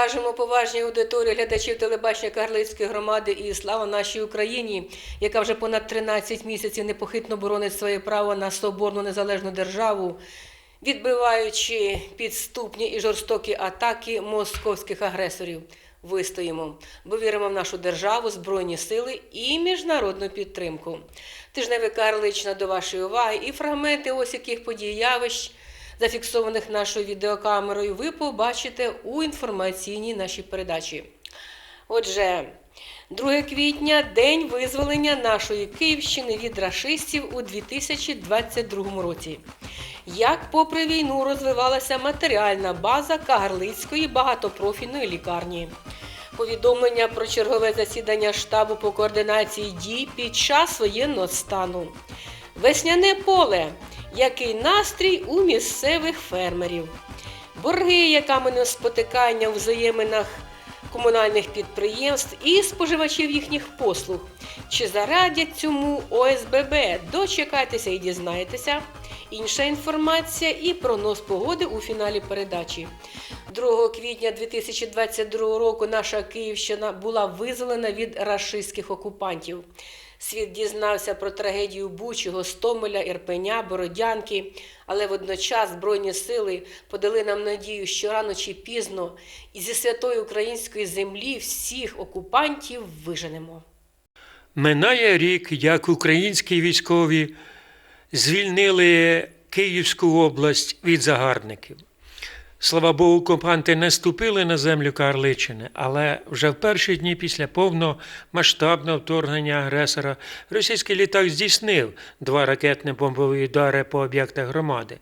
Кажемо поважній аудиторії глядачів телебачення Карлицької громади і слава нашій Україні, яка вже понад 13 місяців непохитно боронить своє право на соборну незалежну державу, відбиваючи підступні і жорстокі атаки московських агресорів. Вистоїмо, бо віримо в нашу державу, збройні сили і міжнародну підтримку. Тижневий Карлична до вашої уваги і фрагменти ось яких подій явищ зафіксованих нашою відеокамерою, ви побачите у інформаційній нашій передачі. Отже, 2 квітня день визволення нашої Київщини від рашистів у 2022 році. Як попри війну розвивалася матеріальна база Кагарлицької багатопрофільної лікарні. Повідомлення про чергове засідання штабу по координації дій під час воєнного стану. Весняне поле. Який настрій у місцевих фермерів? Борги, яками спотикання у взаєминах комунальних підприємств і споживачів їхніх послуг. Чи зарадять цьому ОСББ? Дочекайтеся і дізнайтеся. Інша інформація і прогноз погоди у фіналі передачі. 2 квітня 2022 року наша Київщина була визволена від рашистських окупантів. Світ дізнався про трагедію Бучі, Гостомеля, Ірпеня, Бородянки, але водночас Збройні сили подали нам надію, що рано чи пізно і зі святої української землі всіх окупантів виженемо. Минає рік, як українські військові звільнили Київську область від загарбників. Слава Богу, окупанти не ступили на землю Карличини, але вже в перші дні після повномасштабного вторгнення агресора російський літак здійснив два ракетні бомбові удари по об'єктах громади.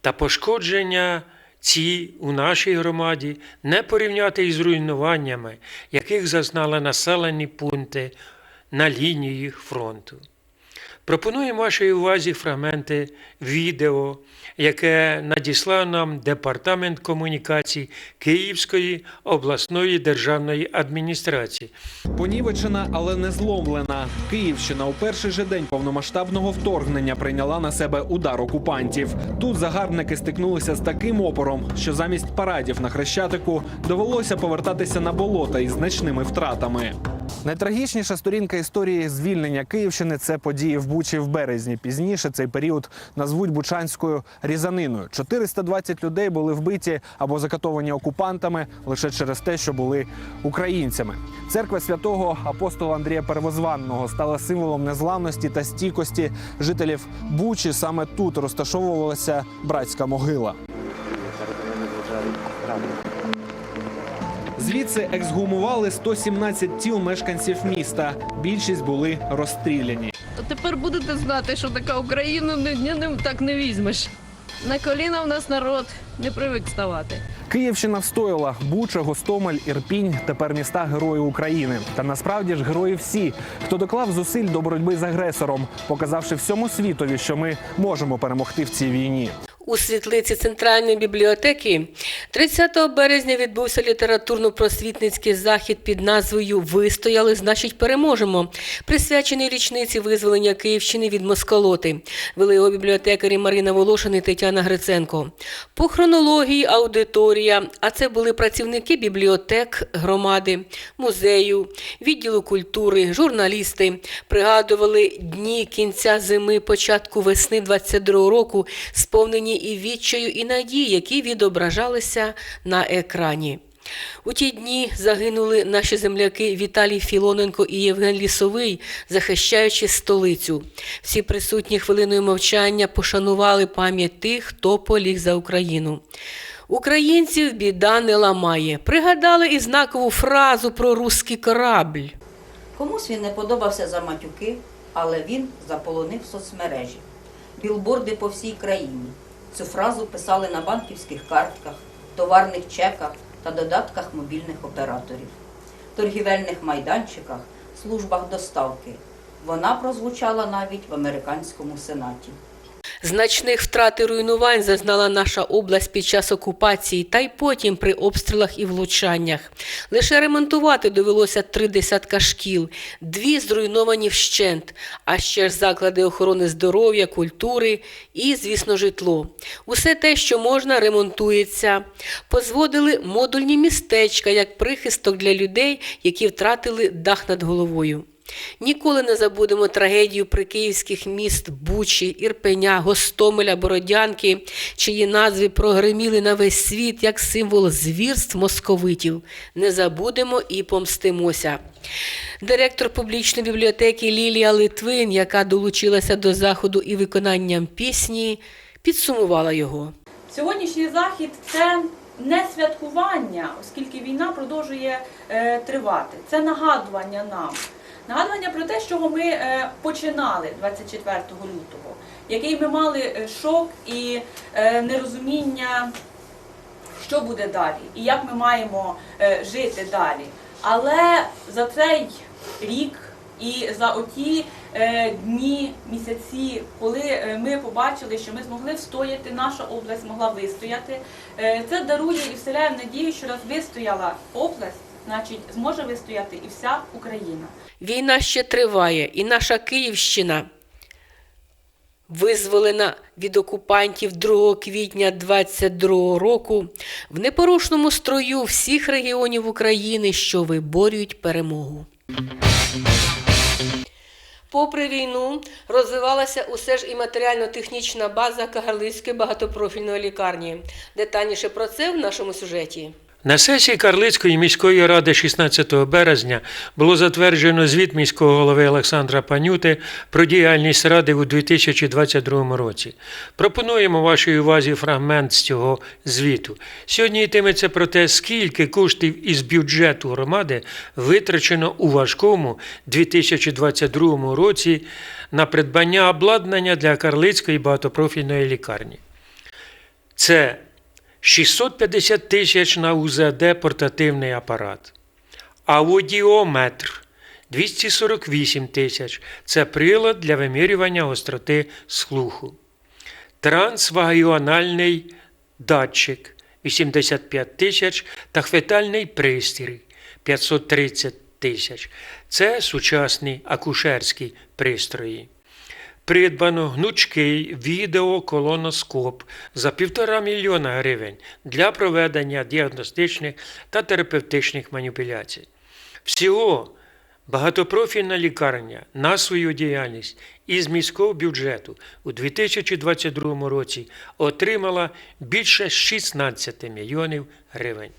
Та пошкодження ці у нашій громаді не порівняти із руйнуваннями, яких зазнали населені пункти на лінії фронту. Пропонуємо вашій увазі фрагменти відео, яке надіслав нам Департамент комунікацій Київської обласної державної адміністрації. Понівечена, але не зломлена. Київщина у перший же день повномасштабного вторгнення прийняла на себе удар окупантів. Тут загарбники стикнулися з таким опором, що замість парадів на хрещатику довелося повертатися на болота із значними втратами. Найтрагічніша сторінка історії звільнення Київщини це події в Бучі в березні. Пізніше цей період назвуть Бучанською різаниною. 420 людей були вбиті або закатовані окупантами лише через те, що були українцями. Церква святого апостола Андрія Первозванного стала символом незламності та стійкості жителів Бучі. Саме тут розташовувалася братська могила. Звідси ексгумували 117 тіл мешканців міста. Більшість були розстріляні. Тепер будете знати, що така Україну не, не, не, так не візьмеш. На коліна в нас народ не привик ставати. Київщина встояла Буча, Гостомель, Ірпінь тепер міста герої України. Та насправді ж герої всі, хто доклав зусиль до боротьби з агресором, показавши всьому світові, що ми можемо перемогти в цій війні. У світлиці Центральної бібліотеки 30 березня відбувся літературно-просвітницький захід під назвою Вистояли, значить, переможемо, присвячений річниці визволення Київщини від Москолоти. Вели його бібліотекарі Марина Волошин і Тетяна Гриценко. По хронології аудиторія, а це були працівники бібліотек громади, музею, відділу культури, журналісти, пригадували дні кінця зими, початку весни 22 року, сповнені і відчаю, і надії, які відображалися на екрані. У ті дні загинули наші земляки Віталій Філоненко і Євген Лісовий, захищаючи столицю. Всі присутні хвилиною мовчання пошанували пам'ять тих, хто поліг за Україну. Українців біда не ламає. Пригадали і знакову фразу про руський корабль. Комусь він не подобався за матюки, але він заполонив соцмережі. Білборди по всій країні. Цю фразу писали на банківських картках, товарних чеках та додатках мобільних операторів, торгівельних майданчиках, службах доставки. Вона прозвучала навіть в американському сенаті. Значних втрат і руйнувань зазнала наша область під час окупації та й потім при обстрілах і влучаннях. Лише ремонтувати довелося три десятка шкіл, дві зруйновані вщент, а ще ж заклади охорони здоров'я, культури і, звісно, житло. Усе те, що можна, ремонтується. Позводили модульні містечка як прихисток для людей, які втратили дах над головою. Ніколи не забудемо трагедію прикиївських міст Бучі, Ірпеня, Гостомеля, Бородянки, чиї назви прогреміли на весь світ як символ звірств московитів. Не забудемо і помстимося. Директор публічної бібліотеки Лілія Литвин, яка долучилася до заходу і виконанням пісні, підсумувала його. Сьогоднішній захід це не святкування, оскільки війна продовжує е, тривати. Це нагадування нам. Нагадування про те, з чого ми е, починали 24 лютого, який ми мали е, шок і е, нерозуміння, що буде далі, і як ми маємо жити далі. Але за цей рік і за оті дні, місяці, коли ми побачили, що ми змогли встояти, наша область змогла вистояти, це дарує і вселяє надію, що раз вистояла область, значить зможе вистояти і вся Україна. Війна ще триває, і наша Київщина, визволена від окупантів 2 квітня 22 року, в непорушному строю всіх регіонів України, що виборюють перемогу. Попри війну, розвивалася усе ж і матеріально-технічна база Кагарлицької багатопрофільної лікарні. Детальніше про це в нашому сюжеті. На сесії Карлицької міської ради 16 березня було затверджено звіт міського голови Олександра Панюти про діяльність ради у 2022 році. Пропонуємо вашій увазі фрагмент з цього звіту. Сьогодні йтиметься про те, скільки коштів із бюджету громади витрачено у важкому 2022 році на придбання обладнання для Карлицької багатопрофільної лікарні. Це 650 тисяч на УЗД портативний апарат. Аудіометр 248 тисяч. Це прилад для вимірювання гостроти слуху. Трансвагіональний датчик 85 тисяч та хвитальний пристрій 530 тисяч. Це сучасні акушерські пристрої. Придбано гнучкий відеоколоноскоп за півтора мільйона гривень для проведення діагностичних та терапевтичних маніпуляцій. Всього багатопрофільна лікарня на свою діяльність із міського бюджету у 2022 році отримала більше 16 мільйонів гривень.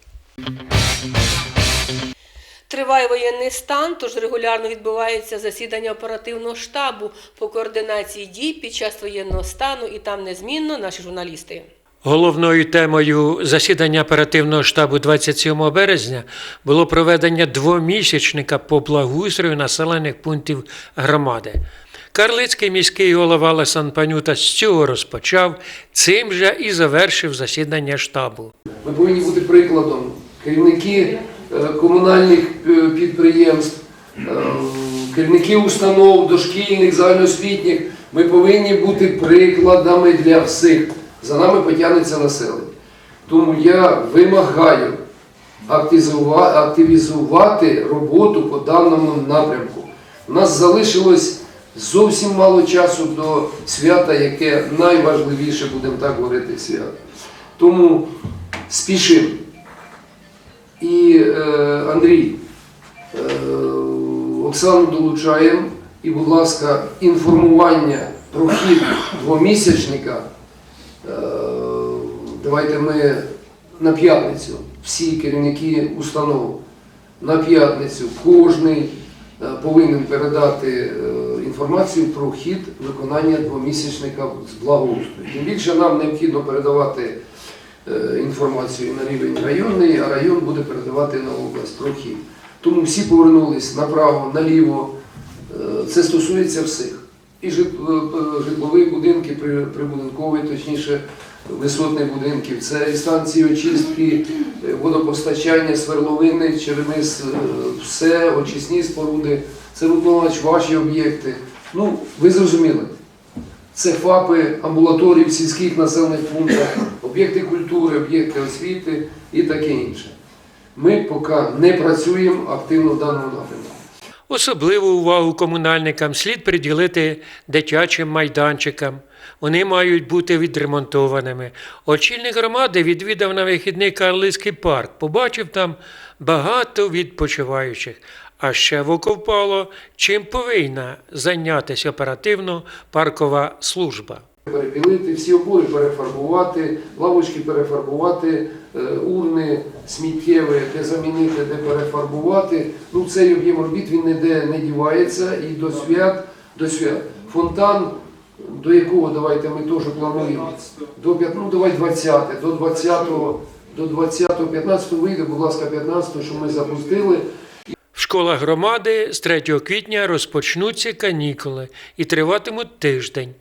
Триває воєнний стан, тож регулярно відбувається засідання оперативного штабу по координації дій під час воєнного стану, і там незмінно наші журналісти. Головною темою засідання оперативного штабу 27 березня було проведення двомісячника по благоустрою населених пунктів громади. Карлицький міський голова Лесан Панюта з цього розпочав, цим же і завершив засідання штабу. Ми повинні бути прикладом. Керівники комунальних е, підприємств, е, керівники установ, дошкільних, загальноосвітніх. Ми повинні бути прикладами для всіх. За нами потягнеться населення. Тому я вимагаю активізувати роботу по даному напрямку. У нас залишилось зовсім мало часу до свята, яке найважливіше, будемо так говорити, свято. Тому спішимо. І е, Андрій, е, Оксану долучаємо. І, будь ласка, інформування про хід двомісячника. Е, давайте ми на п'ятницю, всі керівники установ, на п'ятницю кожний е, повинен передати е, інформацію про хід виконання двомісячника з благоустрою. Тим більше нам необхідно передавати інформацію на рівень районний, а район буде передавати на область про хід. Тому всі повернулись направо, наліво. Е, Це стосується всіх. І е, житлових будинків, при- прибудинкових, точніше, висотних будинків. Це і станції очистки, е, водопостачання, сверловини, черемис, е, все, очисні споруди. Це виконувач ваші об'єкти. Ну, ви зрозуміли. Це ФАПи, амбулаторії в сільських населених пунктах, об'єкти культури, об'єкти освіти і таке інше. Ми поки не працюємо активно в даному напрямку. Особливу увагу комунальникам слід приділити дитячим майданчикам. Вони мають бути відремонтованими. Очільник громади відвідав на вихідний Карлицький парк, побачив там багато відпочиваючих. А ще в око впало, чим повинна зайнятися оперативно паркова служба. Перепілити, всі опори перефарбувати, лавочки перефарбувати, е, урни сміттєві, де замінити, де перефарбувати. Ну, цей об'єм робіт він ніде не дівається і до свят, до свят. Фонтан, до якого давайте ми теж плануємо. До, ну, давай 20, до 20, до 20, 15 вийде, будь ласка, 15, що ми запустили. В школах громади з 3 квітня розпочнуться канікули і триватимуть тиждень.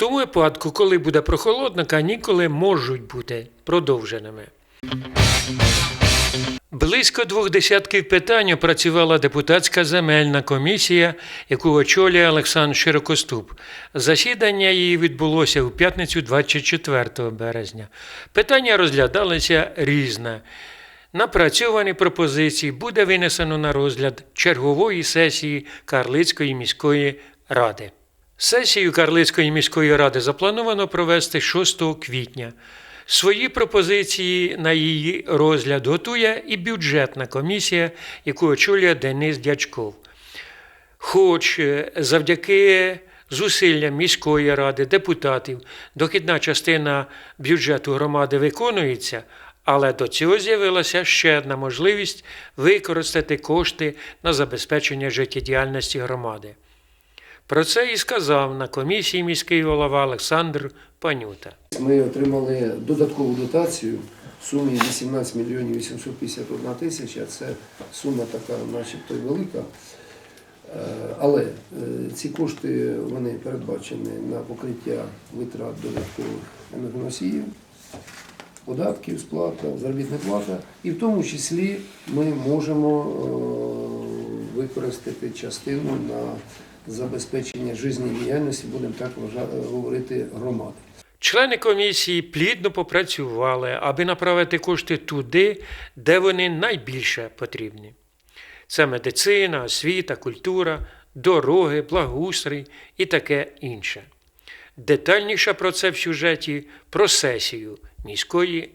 Тому випадку, коли буде прохолодно, канікули можуть бути продовженими. Близько двох десятків питань опрацювала депутатська земельна комісія, яку очолює Олександр Широкоступ. Засідання її відбулося у п'ятницю 24 березня. Питання розглядалися різне. Напрацьовані пропозиції буде винесено на розгляд чергової сесії Карлицької міської ради. Сесію Карлицької міської ради заплановано провести 6 квітня. Свої пропозиції на її розгляд готує і бюджетна комісія, яку очолює Денис Дячков. Хоч е, завдяки зусиллям міської ради, депутатів, дохідна частина бюджету громади виконується, але до цього з'явилася ще одна можливість використати кошти на забезпечення життєдіяльності громади. Про це і сказав на комісії міський голова Олександр Панюта. Ми отримали додаткову дотацію в сумі 18 мільйонів 851 тисяча. Це сума така, начебто, й велика. Е, Але е, ці кошти вони передбачені на покриття витрат додаткових енергоносіїв, податків, сплата, заробітна плата. І в тому числі ми можемо е, використати частину на забезпечення життєдіяльності, будемо так говорити, громади. Члени комісії плідно попрацювали, аби направити кошти туди, де вони найбільше потрібні. Це медицина, освіта, культура, дороги, благоустрій і таке інше. Детальніше про це в сюжеті про сесію міської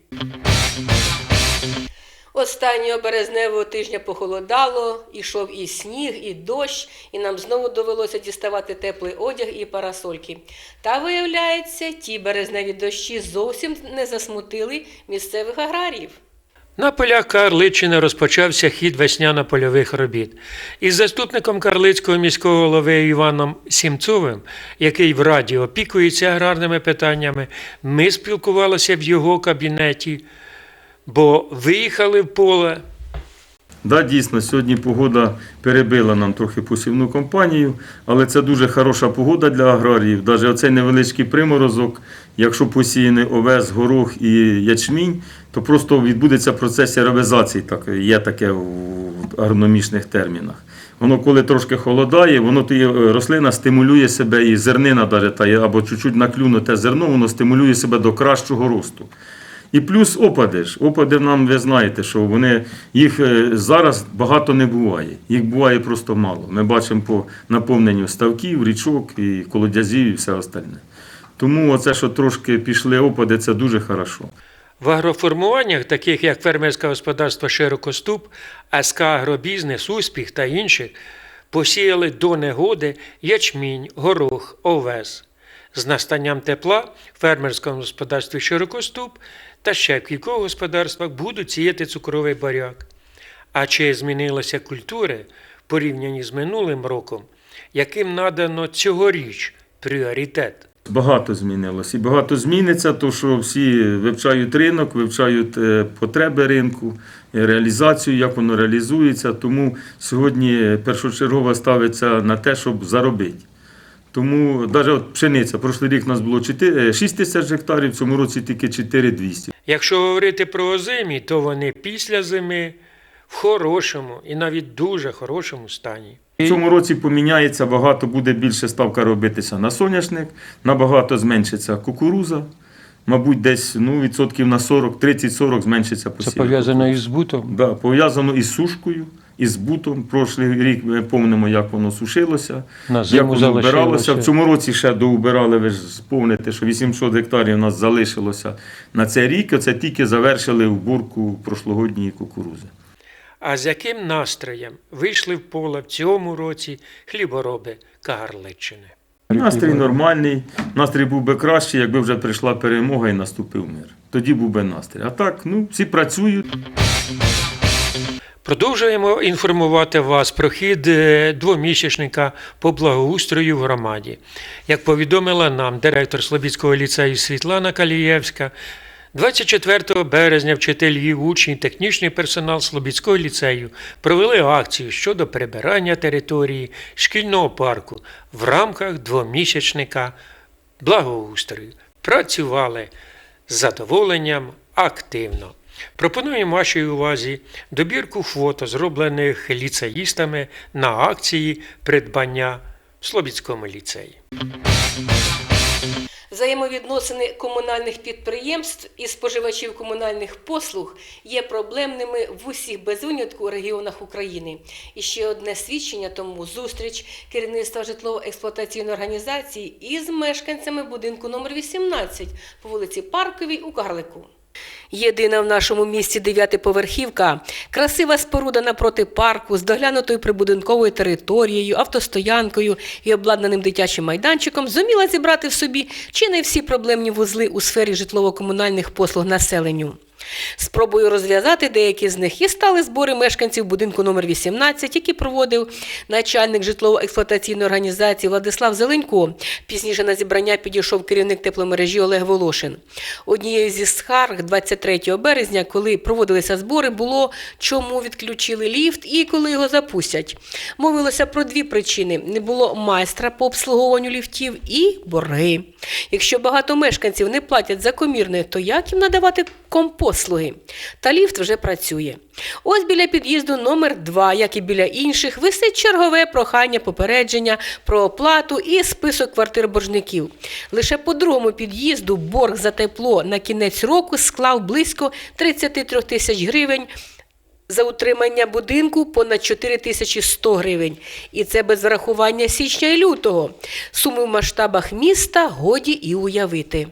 Останнього березневого тижня похолодало, ішов і сніг, і дощ, і нам знову довелося діставати теплий одяг і парасольки. Та виявляється, ті березневі дощі зовсім не засмутили місцевих аграріїв. На полях Карличини розпочався хід весняно-польових робіт. Із заступником Карлицького міського голови Іваном Сімцовим, який в Раді опікується аграрними питаннями, ми спілкувалися в його кабінеті, бо виїхали в поле. Да, дійсно, сьогодні погода перебила нам трохи посівну кампанію, але це дуже хороша погода для аграріїв. Навіть оцей невеличкий приморозок, якщо посіяний овес, горох і ячмінь, то просто відбудеться процес аеробізації, так, є таке в агрономічних термінах. Воно коли трошки холодає, воно то е, рослина стимулює себе і зернина, навіть, або чуть-чуть наклюнуте зерно, воно стимулює себе до кращого росту. І плюс опади ж. Опади нам ви знаєте, що вони їх е, зараз багато не буває. Їх буває просто мало. Ми бачимо по наповненню ставків, річок і колодязів і все остальне. Тому оце, що трошки пішли опади, це дуже хорошо. В агроформуваннях, таких як фермерське господарство Широкоступ, СК Агробізнес, Успіх та інших, посіяли до негоди ячмінь, горох, овес. З настанням тепла в фермерському господарстві Широкоступ та ще в кількох господарствах будуть сіяти цукровий баряк. А чи змінилися культури в порівнянні з минулим роком, яким надано цьогоріч пріоритет? Багато змінилось. І багато зміниться, то що всі вивчають ринок, вивчають е, потреби ринку, е, реалізацію, як воно реалізується. Тому сьогодні першочергово ставиться на те, щоб заробити. Тому навіть от пшениця, прошлий рік у нас було 4, 6 тисяч гектарів, в цьому році тільки 4200. Якщо говорити про озимі, то вони після зими в хорошому і навіть дуже хорошому стані. В цьому році поміняється багато, буде більше ставка робитися на соняшник, набагато зменшиться кукуруза. Мабуть, десь ну, відсотків на 40, 30-40 зменшиться Це пов'язано із збутом. Да, пов'язано із сушкою, із збутом. Прошлий рік ми помнимо, як воно сушилося, На як воно вбиралося. В цьому році ще доубирали, ви ж спомните, що 800 гектарів у нас залишилося на цей рік. Це тільки завершили уборку прошлогодньої кукурузи. А з яким настроєм вийшли в поле в цьому році хлібороби Кагарличчини? Настрій нормальний. Настрій був би кращий, якби вже прийшла перемога і наступив мир. Тоді був би настрій. А так, ну, всі працюють. Продовжуємо інформувати вас про хід е, двомісячника по благоустрою в громаді. Як повідомила нам директор Слобідського ліцею Світлана Калієвська, 24 березня вчителі, учні, технічний персонал Слобідського ліцею провели акцію щодо прибирання території шкільного парку в рамках двомісячника благоустрою. Працювали з задоволенням активно. Пропонуємо вашій увазі добірку фото, зроблених ліцеїстами на акції придбання в Слобідському ліцеї. Взаємовідносини комунальних підприємств і споживачів комунальних послуг є проблемними в усіх без винятку регіонах України. І ще одне свідчення тому зустріч керівництва житлово-експлуатаційної організації із мешканцями будинку номер 18 по вулиці Парковій у Карлику. Єдина в нашому місті дев'ятиповерхівка, красива споруда напроти парку з доглянутою прибудинковою територією, автостоянкою і обладнаним дитячим майданчиком зуміла зібрати в собі чи не всі проблемні вузли у сфері житлово-комунальних послуг населенню. Спробою розв'язати деякі з них і стали збори мешканців будинку номер 18, які проводив начальник житлово-експлуатаційної організації Владислав Зеленько. Пізніше на зібрання підійшов керівник тепломережі Олег Волошин. Однією зі скарг 23 березня, коли проводилися збори, було чому відключили ліфт і коли його запустять. Мовилося про дві причини: не було майстра по обслуговуванню ліфтів і борги. Якщо багато мешканців не платять за комірне, то як їм надавати компослуги? Та ліфт вже працює. Ось біля під'їзду номер 2 як і біля інших, висить чергове прохання попередження про оплату і список квартир боржників. Лише по другому під'їзду борг за тепло на кінець року склав близько 33 тисяч гривень. За утримання будинку понад 4100 гривень. І це без врахування січня і лютого. Суми в масштабах міста годі і уявити.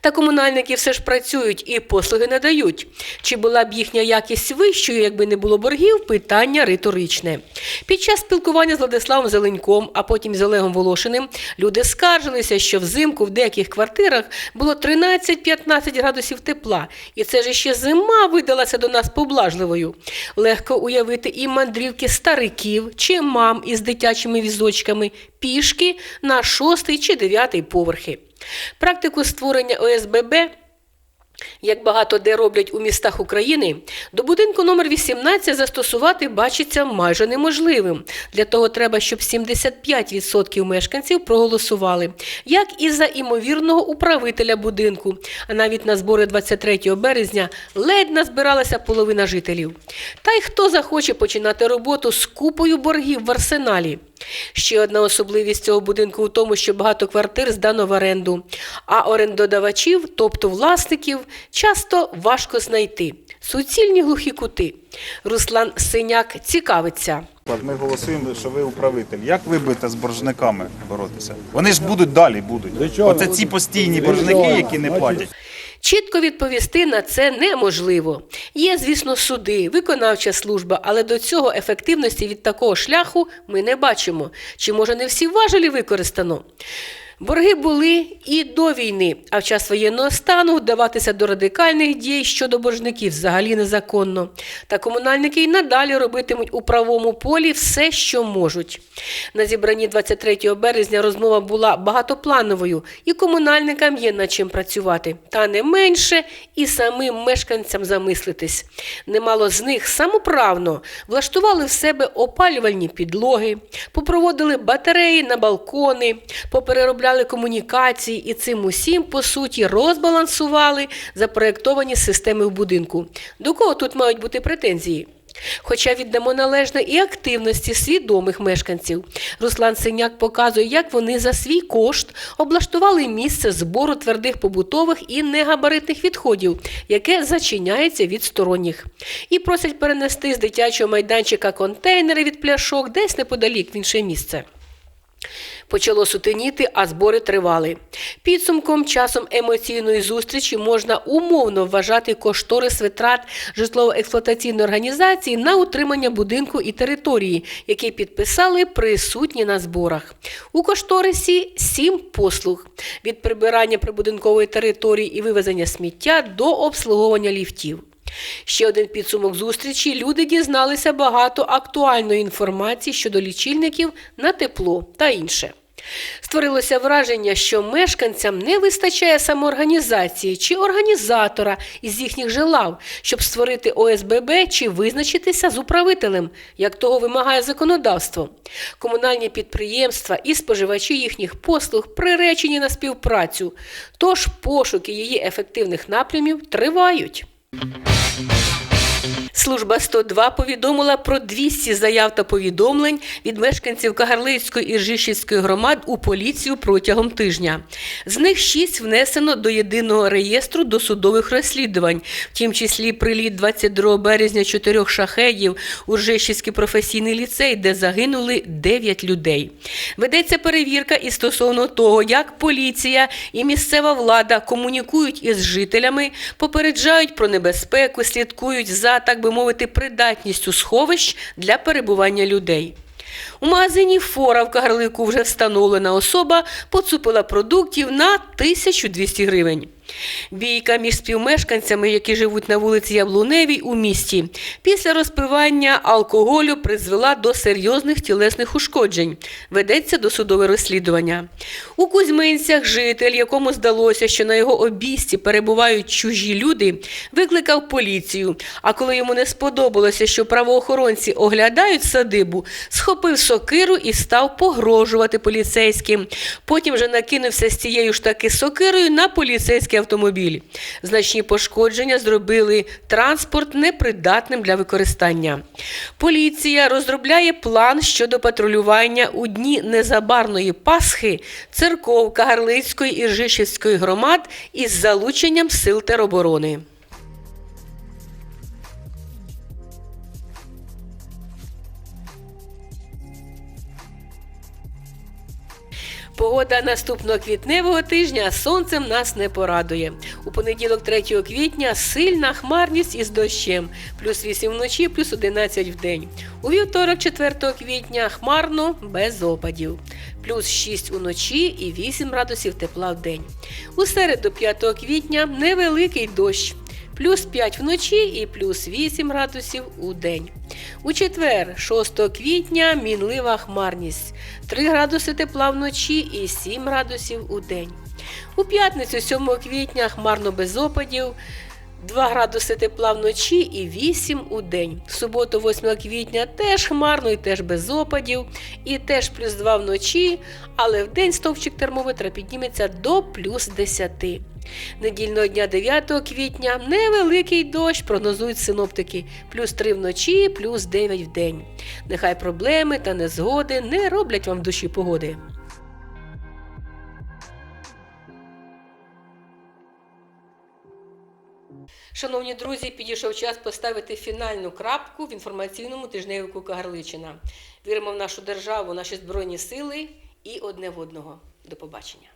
Та комунальники все ж працюють і послуги надають. Чи була б їхня якість вищою, якби не було боргів, питання риторичне. Під час спілкування з Владиславом Зеленьком, а потім з Олегом Волошиним, люди скаржилися, що взимку в деяких квартирах було 13-15 градусів тепла. І це ж ще зима видалася до нас поблажливою. Легко уявити і мандрівки стариків чи мам із дитячими візочками пішки на шостий чи дев'ятий поверхи. Практику створення ОСББ, як багато де роблять у містах України, до будинку номер 18 застосувати бачиться майже неможливим. Для того треба, щоб 75% мешканців проголосували, як і за імовірного управителя будинку. А навіть на збори 23 березня ледь назбиралася половина жителів. Та й хто захоче починати роботу з купою боргів в арсеналі? Ще одна особливість цього будинку у тому, що багато квартир здано в оренду, а орендодавачів, тобто власників, часто важко знайти. Суцільні глухі кути. Руслан Синяк цікавиться. Ми голосуємо, що ви управитель. Як ви будете з боржниками боротися? Вони ж будуть далі будуть. Оце ці постійні боржники, які не платять. Чітко відповісти на це неможливо. Є, звісно, суди, виконавча служба, але до цього ефективності від такого шляху ми не бачимо. Чи може не всі важелі використано? Борги були і до війни, а в час воєнного стану вдаватися до радикальних дій щодо боржників взагалі незаконно. Та комунальники й надалі робитимуть у правому полі все, що можуть. На зібранні 23 березня розмова була багатоплановою, і комунальникам є над чим працювати. Та не менше і самим мешканцям замислитись. Немало з них самоправно влаштували в себе опалювальні підлоги, попроводили батареї на балкони, попереробляли комунікації і цим усім, по суті, розбалансували запроєктовані системи в будинку. До кого тут мають бути претензії? Хоча віддамо належне і активності свідомих мешканців. Руслан Синяк показує, як вони за свій кошт облаштували місце збору твердих побутових і негабаритних відходів, яке зачиняється від сторонніх. І просять перенести з дитячого майданчика контейнери від пляшок десь неподалік в інше місце. Почало сутеніти, а збори тривали. Підсумком часом емоційної зустрічі можна умовно вважати кошторис витрат житлово-експлуатаційної організації на утримання будинку і території, які підписали присутні на зборах. У кошторисі сім послуг від прибирання прибудинкової території і вивезення сміття до обслуговування ліфтів. Ще один підсумок зустрічі. Люди дізналися багато актуальної інформації щодо лічильників на тепло та інше. Створилося враження, що мешканцям не вистачає самоорганізації чи організатора із їхніх же лав, щоб створити ОСББ чи визначитися з управителем, як того вимагає законодавство. Комунальні підприємства і споживачі їхніх послуг приречені на співпрацю, тож пошуки її ефективних напрямів тривають. Служба 102 повідомила про 200 заяв та повідомлень від мешканців Кагарлицької і Ржищівської громад у поліцію протягом тижня. З них 6 внесено до єдиного реєстру досудових розслідувань, в тім числі приліт 22 березня чотирьох шахедів у Ржищівський професійний ліцей, де загинули 9 людей. Ведеться перевірка і стосовно того, як поліція і місцева влада комунікують із жителями, попереджають про небезпеку, слідкують за, так би мовити, придатністю сховищ для перебування людей. У магазині Фора в Кагарлику вже встановлена особа поцупила продуктів на 1200 гривень. Бійка між співмешканцями, які живуть на вулиці Яблуневій у місті, після розпивання алкоголю призвела до серйозних тілесних ушкоджень. Ведеться досудове розслідування. У Кузьминцях житель, якому здалося, що на його обійсті перебувають чужі люди, викликав поліцію. А коли йому не сподобалося, що правоохоронці оглядають садибу, схопив сокиру і став погрожувати поліцейським. Потім вже накинувся з цією ж таки сокирою на поліцейський автомобіль. Значні пошкодження зробили транспорт непридатним для використання. Поліція розробляє план щодо патрулювання у дні незабарної Пасхи церков Кагарлицької і Ржишівської громад із залученням сил тероборони. Погода наступного квітневого тижня сонцем нас не порадує. У понеділок 3 квітня сильна хмарність із дощем, плюс 8 вночі, плюс 11 в день. У вівторок 4 квітня хмарно без опадів, плюс 6 уночі і 8 градусів тепла в день. У середу 5 квітня невеликий дощ. Плюс 5 вночі і плюс 8 градусів у день. У четвер, 6 квітня, мінлива хмарність. 3 градуси тепла вночі і 7 градусів у день. У п'ятницю, 7 квітня, хмарно без опадів. 2 градуси тепла вночі і 8 у день. В суботу, 8 квітня, теж хмарно і теж без опадів, і теж плюс 2 вночі, але в день стовпчик термометра підніметься до плюс 10. Недільного дня 9 квітня невеликий дощ прогнозують синоптики, плюс 3 вночі, плюс 9 в день. Нехай проблеми та незгоди не роблять вам в душі погоди. Шановні друзі, підійшов час поставити фінальну крапку в інформаційному тижневику Кагарличина. Віримо в нашу державу, наші збройні сили і одне в одного. До побачення.